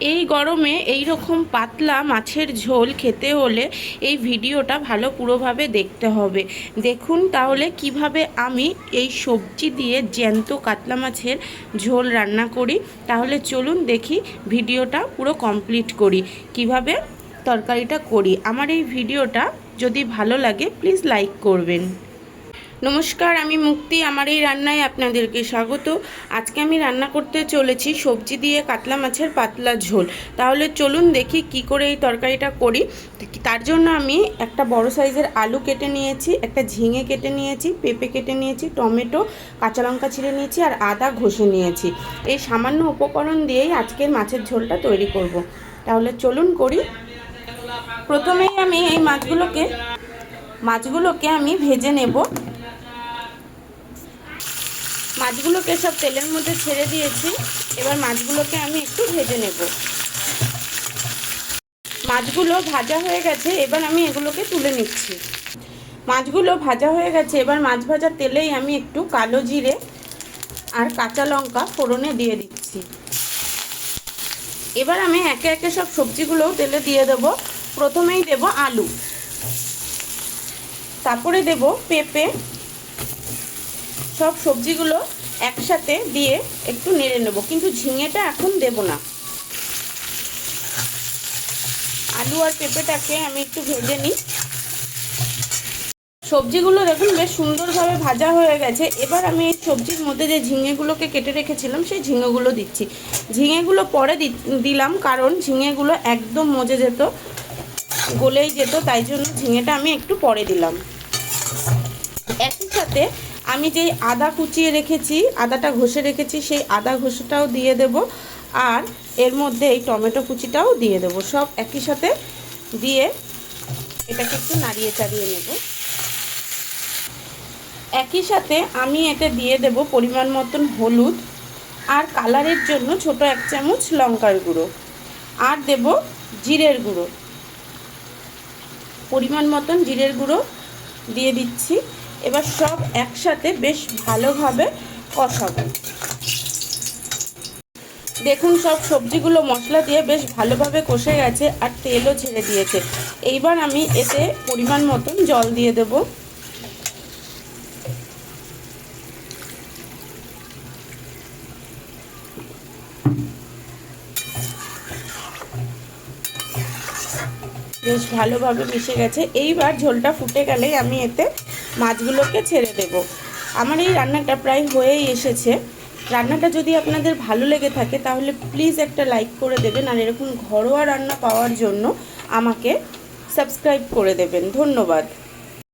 এই গরমে এই রকম পাতলা মাছের ঝোল খেতে হলে এই ভিডিওটা ভালো পুরোভাবে দেখতে হবে। দেখুন তাহলে কীভাবে আমি এই সবজি দিয়ে জ্যান্ত কাতলা মাছের ঝোল রান্না করি। তাহলে চলুন দেখি ভিডিওটা পুরো কমপ্লিট করি। কীভাবে তরকারিটা করি। আমার এই ভিডিওটা যদি ভালো লাগে, প্লিজ লাইক করবেন। নমস্কার, আমি মুক্তি। আমার এই রান্নায় আপনাদেরকে স্বাগত। আজকে আমি রান্না করতে চলেছি সবজি দিয়ে কাতলা মাছের পাতলা ঝোল। তাহলে চলুন দেখি কি করে এই তরকারিটা করি। তার জন্য আমি একটা বড় সাইজের আলু কেটে নিয়েছি, একটা ঝিঙে কেটে নিয়েছি, পেঁপে কেটে নিয়েছি, টমেটো, কাঁচা লঙ্কা ছিঁড়ে নিয়েছি আর আদা ঘষে নিয়েছি। এই সামান্য উপকরণ দিয়েই আজকের মাছের ঝোলটা তৈরি করব। তাহলে চলুন করি। প্রথমেই আমি এই মাছগুলোকে মাছগুলোকে আমি ভেজে নেব। মাছগুলোকে সব তেলের মধ্যে ছেড়ে দিয়েছি। এবার মাছগুলোকে আমি একটু ভেজে নেব। মাছগুলো ভাজা হয়ে গেছে, এবার আমি এগুলোকে তুলে নিচ্ছি। মাছগুলো ভাজা হয়ে গেছে, এবার মাছ ভাজার তেলেই আমি একটু কালো জিরে আর কাঁচা লঙ্কা ফোড়নে দিয়ে দিচ্ছি। এবার আমি একে একে সব সবজিগুলোও তেলে দিয়ে দেব। প্রথমেই দেব আলু। তারপরে দেব পেঁপে সব সবজিগুলো একসাথে দিয়ে একটু নেড়ে নেব। কিন্তু ঝিঙেটা এখন দেব না। আলু আর পেঁপেটাকে আমি একটু ভেজে নিই। সবজিগুলো দেখুন, বেশ সুন্দরভাবে ভাজা হয়ে গেছে। এবার আমি এই সবজির মধ্যে যে ঝিঙেগুলোকে কেটে রেখেছিলাম, সেই ঝিঙেগুলো দিচ্ছি। ঝিঙেগুলো পরে দিলাম, কারণ ঝিঙেগুলো একদম মজে যেত, গলেই যেত, তাই জন্য ঝিঙেটা আমি একটু পরে দিলাম। একই সাথে আমি যেই আদা কুচিয়ে রেখেছি, আদাটা ঘষে রেখেছি, সেই আদা ঘষেটাও দিয়ে দেব আর এর মধ্যে এই টমেটো কুচিটাও দিয়ে দেব। সব একই সাথে দিয়ে এটাকে একটু নাড়িয়ে চাড়িয়ে নেব। একই সাথে আমি এটা দিয়ে দেব পরিমাণ মতন হলুদ আর কালারের জন্য ছোট এক চামচ লঙ্কার গুঁড়ো আর দেব জিরের গুঁড়ো। পরিমাণ মতন জিরের গুঁড়ো দিয়ে দিচ্ছি। এবার সব একসাথে বেশ ভালোভাবে কষাবো। দেখুন, সব সবজিগুলো মশলা দিয়ে বেশ ভালোভাবে কষে গেছে আর তেলও ছেড়ে দিয়েছে। এইবার আমি এতে পরিমাণ মতন জল দিয়ে দেব। বেশ ভালোভাবে মিশে গেছে। এইবার ঝোলটা ফুটে গেলেই আমি এতে মাছগুলোকে ছেড়ে দেব। আমার এই রান্নাটা প্রায় হয়েই এসেছে। রান্নাটা যদি আপনাদের ভালো লেগে থাকে, তাহলে প্লিজ একটা লাইক করে দেবেন আর এরকম ঘরোয়া রান্না পাওয়ার জন্য আমাকে সাবস্ক্রাইব করে দেবেন। ধন্যবাদ।